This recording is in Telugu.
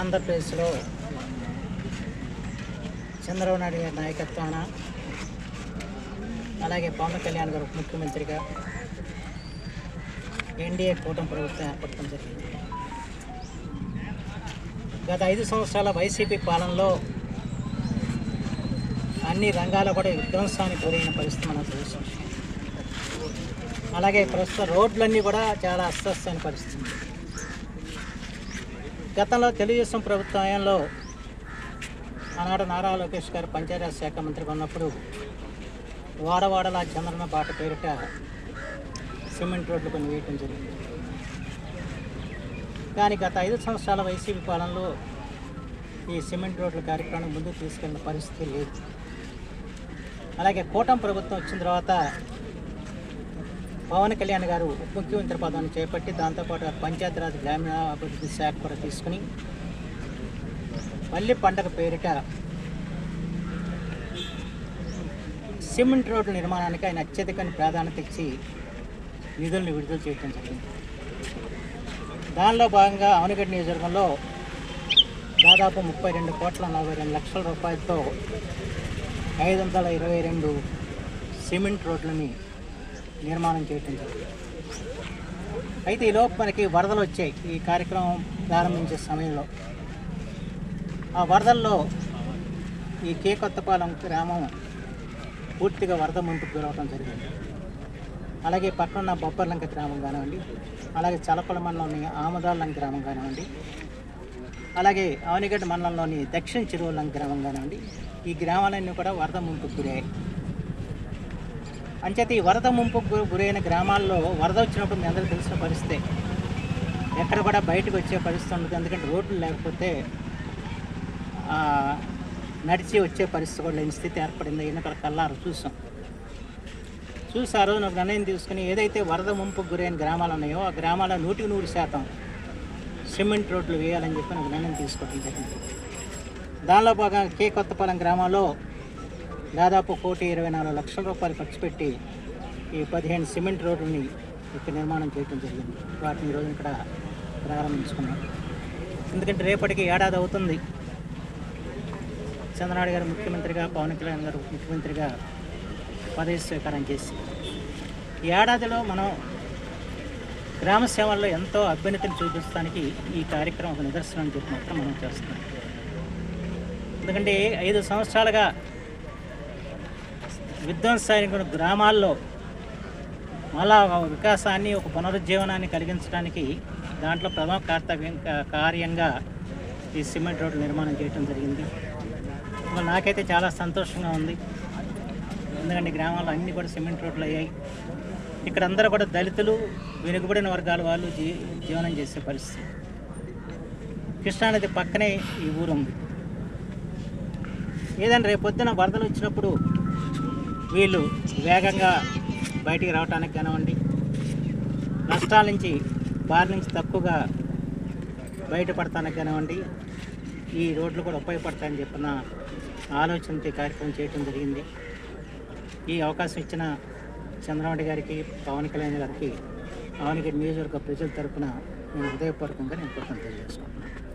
ఆంధ్రప్రదేశ్లో చంద్రబాబు నాయుడు గారి నాయకత్వాన అలాగే పవన్ కళ్యాణ్ గారు ముఖ్యమంత్రిగా ఎన్డీఏ కూటమి ప్రభుత్వం ఏర్పడటం జరిగింది. గత ఐదు సంవత్సరాల వైసీపీ పాలనలో అన్ని రంగాల్లో కూడా విధ్వంసానికి గురైన పరిస్థితి మనం చూసాం అలాగే ప్రస్తుతం రోడ్లన్నీ కూడా చాలా అస్తవ్యస్తమైన పరిస్థితి. గతంలో తెలుగుదేశం ప్రభుత్వ హయాంలో ఆనాడు నారా లోకేష్ గారు పంచాయతీరాజ్ శాఖ మంత్రిగా ఉన్నప్పుడు వాడవాడలా చంద్రన పాట పేరిట సిమెంట్ రోడ్లు కొన్ని వేయటం జరిగింది. కానీ గత ఐదు సంవత్సరాల వైసీపీ పాలనలో ఈ సిమెంట్ రోడ్ల కార్యక్రమం ముందుకు తీసుకెళ్ళిన పరిస్థితి లేదు. అలాగే కూటమి ప్రభుత్వం వచ్చిన తర్వాత పవన్ కళ్యాణ్ గారు ఉప ముఖ్యమంత్రి పదవిని చేపట్టి దాంతోపాటు పంచాయతీరాజ్ గ్రామీణాభివృద్ధి శాఖ కూడా తీసుకుని మళ్ళీ పండగ పేరిట సిమెంట్ రోడ్ల నిర్మాణానికి ఆయన అత్యధిక ప్రాధాన్యత ఇచ్చి నిధులను విడుదల చేయడం జరిగింది. దానిలో భాగంగా అవనగడ్డ నియోజకవర్గంలో దాదాపు ముప్పై రెండు కోట్ల నలభై రెండు లక్షల రూపాయలతో ఐదు వందల ఇరవై రెండు సిమెంట్ రోడ్లని నిర్మాణం చేయటం జరిగింది. అయితే ఈలోపు మనకి వరదలు వచ్చాయి. ఈ కార్యక్రమం ప్రారంభించే సమయంలో ఆ వరదల్లో ఈ కే కొత్తపాలెం గ్రామం పూర్తిగా వరద ముందుకు గురవడం జరిగింది. అలాగే పక్కన బొబ్బర్లంక గ్రామం కానివ్వండి అలాగే చలపల మండలంలోని ఆమదాలంక గ్రామం కానివ్వండి అలాగే అవనిగడ్డ మండలంలోని దక్షిణ చెరువులంక గ్రామం కానివ్వండి ఈ గ్రామాలన్నీ కూడా వరద ముందుకు గురయ్యాయి. అంచేత ఈ వరద ముంపుకు గురైన గ్రామాల్లో వరద వచ్చినప్పుడు మీ అందరికీ తెలిసిన పరిస్థితి ఎక్కడ కూడా బయటకు వచ్చే పరిస్థితి ఉండదు. ఎందుకంటే రోడ్లు లేకపోతే నడిచి వచ్చే పరిస్థితి కూడా లేని స్థితి ఏర్పడింది. ఎన్నికల కల్లారు చూసాం. చూసి ఆ రోజు నాకు నిర్ణయం తీసుకుని ఏదైతే వరద ముంపుకు గురైన గ్రామాలు ఉన్నాయో ఆ గ్రామాల నూటికి నూరు శాతం సిమెంట్ రోడ్లు వేయాలని చెప్పి నాకు నిర్ణయం తీసుకోవడం జరిగింది. దానిలో భాగంగా కే కొత్తపాలెం గ్రామంలో దాదాపు కోటి ఇరవై నాలుగు లక్షల రూపాయలు ఖర్చు పెట్టి ఈ పదిహేను సిమెంట్ రోడ్డుని ఇక్కడ నిర్మాణం చేయడం జరిగింది. వాటిని ఈరోజు ఇక్కడ ప్రారంభించుకున్నాం. ఎందుకంటే రేపటికి ఏడాది అవుతుంది. చంద్రనాయుడు గారు ముఖ్యమంత్రిగా పవన్ కళ్యాణ్ గారు ముఖ్యమంత్రిగా పదవి స్వీకారం చేసి ఏడాదిలో మనం గ్రామ సేవల్లో ఎంతో అభ్యున్నతిని చూపించడానికి ఈ కార్యక్రమం ఒక నిదర్శనం అని చెప్పి మాత్రం మనం చేస్తున్నాం. ఎందుకంటే ఐదు సంవత్సరాలుగా విధ్వంసానికి గ్రామాల్లో మళ్ళా ఒక వికాసాన్ని ఒక పునరుజ్జీవనాన్ని కలిగించడానికి దాంట్లో ప్రథమ కర్తవ్యం కార్యంగా ఈ సిమెంట్ రోడ్డు నిర్మాణం చేయడం జరిగింది. నాకైతే చాలా సంతోషంగా ఉంది. ఎందుకంటే గ్రామాల్లో అన్నీ కూడా సిమెంట్ రోడ్లు అయ్యాయి. ఇక్కడ అందరూ కూడా దళితులు వెనుకబడిన వర్గాల వాళ్ళు జీ జీవనం చేసే పరిస్థితి. కృష్ణానది పక్కనే ఈ ఊరు ఉంది ఏదైనా రేపొద్దున వరదలు వచ్చినప్పుడు వీళ్ళు వేగంగా బయటికి రావడానికి కానివ్వండి నష్టాల నుంచి బారి నుంచి తక్కువగా బయటపడటానికి కానివ్వండి ఈ రోడ్లు కూడా ఉపయోగపడతాయని చెప్పిన ఆలోచనతో కార్యక్రమం చేయడం జరిగింది. ఈ అవకాశం ఇచ్చిన చంద్రబాబు గారికి పవన్ కళ్యాణ్ గారికి పవన్ గారి నియోజకవర్గ ప్రజల తరపున నేను హృదయపూర్వకంగా నేను కృతజ్ఞతలు తెలియజేసుకుంటున్నాను